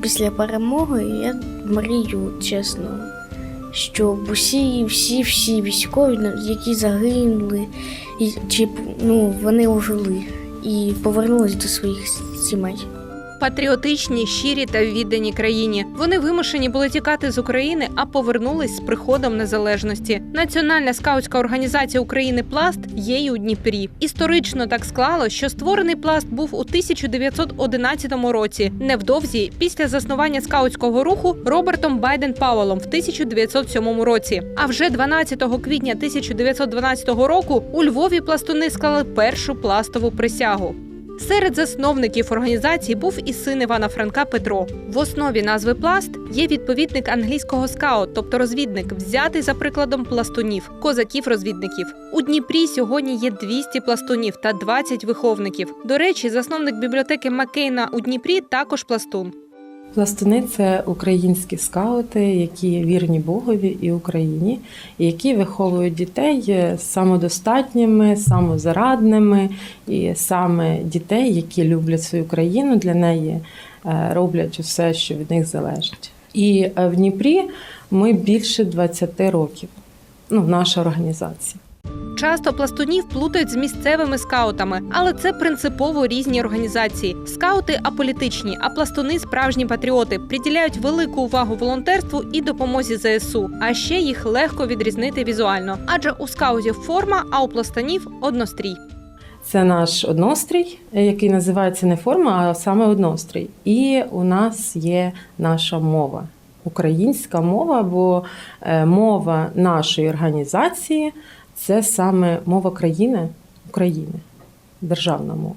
Після перемоги я мрію, чесно, щоб усі, всі, всі військові, які загинули, чи ну, вони ожили і повернулись до своїх сімей. Патріотичні, щирі та віддані країні. Вони вимушені були тікати з України, а повернулись з приходом незалежності. Національна скаутська організація України Пласт є й у Дніпрі. Історично так склало, що створений пласт був у 1911 році, невдовзі після заснування скаутського руху Робертом Байден Пауелом в 1907 році. А вже 12 квітня 1912 року у Львові пластуни склали першу пластову присягу. Серед засновників організації був і син Івана Франка Петро. В основі назви пласт є відповідник англійського скаут, тобто розвідник, взятий за прикладом пластунів, козаків-розвідників. У Дніпрі сьогодні є 200 пластунів та 20 виховників. До речі, засновник бібліотеки Маккейна у Дніпрі також пластун. Пластуни це українські скаути, які вірні Богові і Україні, які виховують дітей е, самодостатніми, самозарадними, і саме дітей, які люблять свою країну, для неї е, роблять усе, що від них залежить. І е, в Дніпрі ми більше 20 років. Ну, наша організація. Часто пластунів плутають з місцевими скаутами, але це принципово різні організації. Скаути аполітичні, а пластуни справжні патріоти, приділяють велику увагу волонтерству і допомозі ЗСУ. А ще їх легко відрізнити візуально, адже у скаутів форма, а у пластунів однострій. Це наш однострій, який називається не форма, а саме однострій. І у нас є наша мова, українська мова, бо е, мова нашої організації це саме мова країни України, державна мова.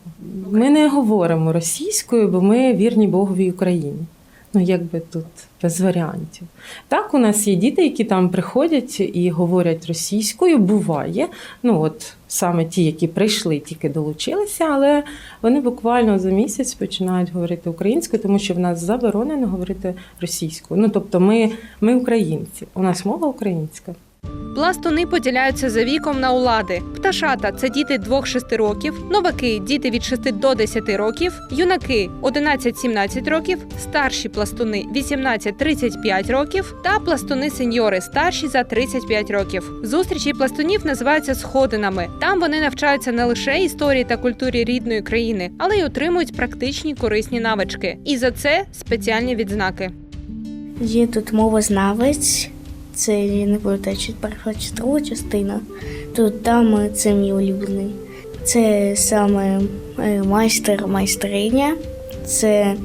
Ми не говоримо російською, бо ми вірні Богові Україні. Ну, якби тут без варіантів. Так, у нас є діти, які там приходять і говорять російською. Буває. Ну, от саме ті, які прийшли, тільки долучилися, але вони буквально за місяць починають говорити українською, тому що в нас заборонено говорити російською. Ну, тобто, ми, ми українці, у нас мова українська. Пластуни поділяються за віком на улади. Пташата це діти 2-6 років, новаки діти від 6 до 10 років, юнаки 11-17 років, старші пластуни 18-35 років та пластуни сеньори старші за 35 років. Зустрічі пластунів називаються сходинами. Там вони навчаються не лише історії та культурі рідної країни, але й отримують практичні корисні навички. І за це спеціальні відзнаки. Є тут мовознавець, це я не пам'ятаю, чи перша чи друга частина. Тут там е, це мій улюблений. Це саме е, майстер, майстриня, це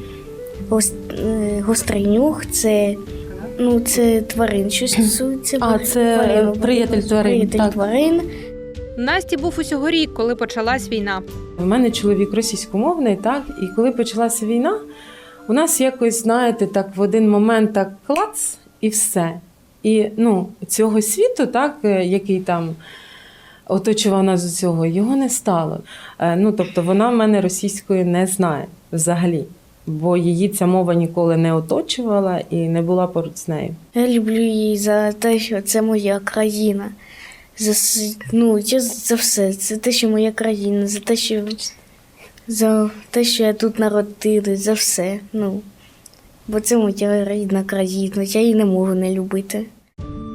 е, гостринюх, це, ну, це тварин, що стосується. А, це тварин, приятель тварин, Приятель так. тварин. Насті був усього рік, коли почалась війна. У мене чоловік російськомовний, так, і коли почалася війна, у нас якось, знаєте, так в один момент так клац і все. І ну, цього світу, так, е, який там оточував нас з цього, його не стало. Е, Ну, тобто вона в мене російської не знає взагалі, бо її ця мова ніколи не оточувала і не була поруч з нею. Я люблю її за те, що це моя країна. За, ну, за все. Це те, що моя країна, за те, що, за те, що я тут народилась, за все. Ну, бо це моя рідна країна, я її не можу не любити.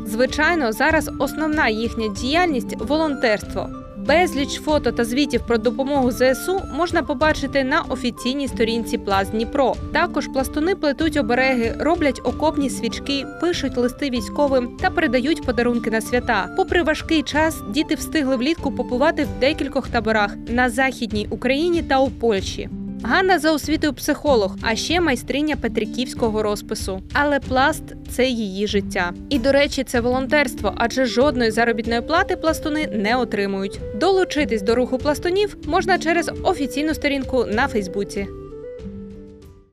Звичайно, зараз основна їхня діяльність волонтерство. Безліч фото та звітів про допомогу ЗСУ можна побачити на офіційній сторінці Пласт Дніпро. Також пластуни плетуть обереги, роблять окопні свічки, пишуть листи військовим та передають подарунки на свята. Попри важкий час, діти встигли влітку побувати в декількох таборах на західній Україні та у Польщі. Ганна за освітою психолог, а ще майстриня петриківського розпису. Але пласт це її життя. І до речі, це волонтерство, адже жодної заробітної плати пластуни не отримують. Долучитись до руху пластунів можна через офіційну сторінку на Фейсбуці.